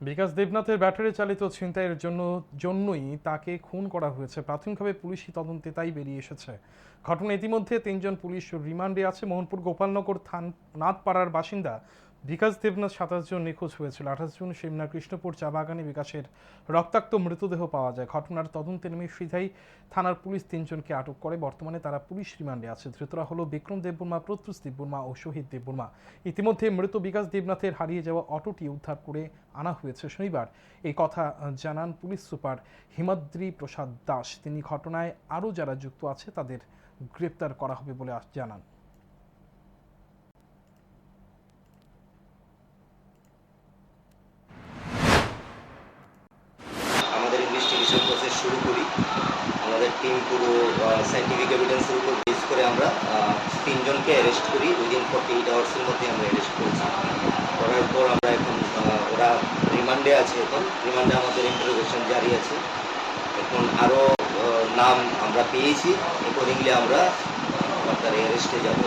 বিকাশ দেবনাথের battery চালিত ছিনতাইয়ের জন্য, জন্যই তাকে খুন করা হয়েছে। প্রাথমিকভাবে পুলিশি তদন্তে তাই বেরিয়ে এসেছে। ঘটনা ইতিমধ্যে তিনজন পুলিশ রিমান্ডে আছে। মোহনপুর গোপালনগর থান, নাথপাড়ার বাসিন্দা বিকাশ দেবনাথ সাতাশ জন নিখোঁজ হয়েছিল। আঠাশ জুন সিমনা কৃষ্ণপুর চা বাগানে বিকাশের রক্তাক্ত মৃতদেহ পাওয়া যায়। ঘটনার তদন্তে নেমে সিধাই থানার পুলিশ তিনজনকে আটক করে। বর্তমানে তারা পুলিশ রিমান্ডে আছে। ধৃতরা হলো বিক্রম দেববর্মা, প্রত্যুষ দেববর্মা ও শহীদ দেববর্মা। ইতিমধ্যে মৃত বিকাশ দেবনাথের হারিয়ে যাওয়া অটোটি উদ্ধার করে আনা হয়েছে শনিবার। এই কথা জানান পুলিশ সুপার হিমাদ্রি প্রসাদ দাস। তিনি ঘটনায় আরও যারা যুক্ত আছে তাদের গ্রেপ্তার করা হবে বলে জানান আমাদের ইনভেস্টিগেশন প্রসেস শুরু করি। আমাদের টিম পুরো সাইন্টিফিক এভিডেন্সের উপর বেস করে আমরা তিনজনকে অ্যারেস্ট করি। উইদিন ফর্টি এইট আওয়ার্সের মধ্যে আমরা অ্যারেস্ট করেছি। করার পর আমরা এখন ওরা রিমান্ডে আছে এখন। রিমান্ডে আমাদের ইন্টারোগেশন জারি আছে। এখন আরও নাম আমরা পেয়েছি। অ্যাকর্ডিংলি আমরা তার অ্যারেস্টে যাব।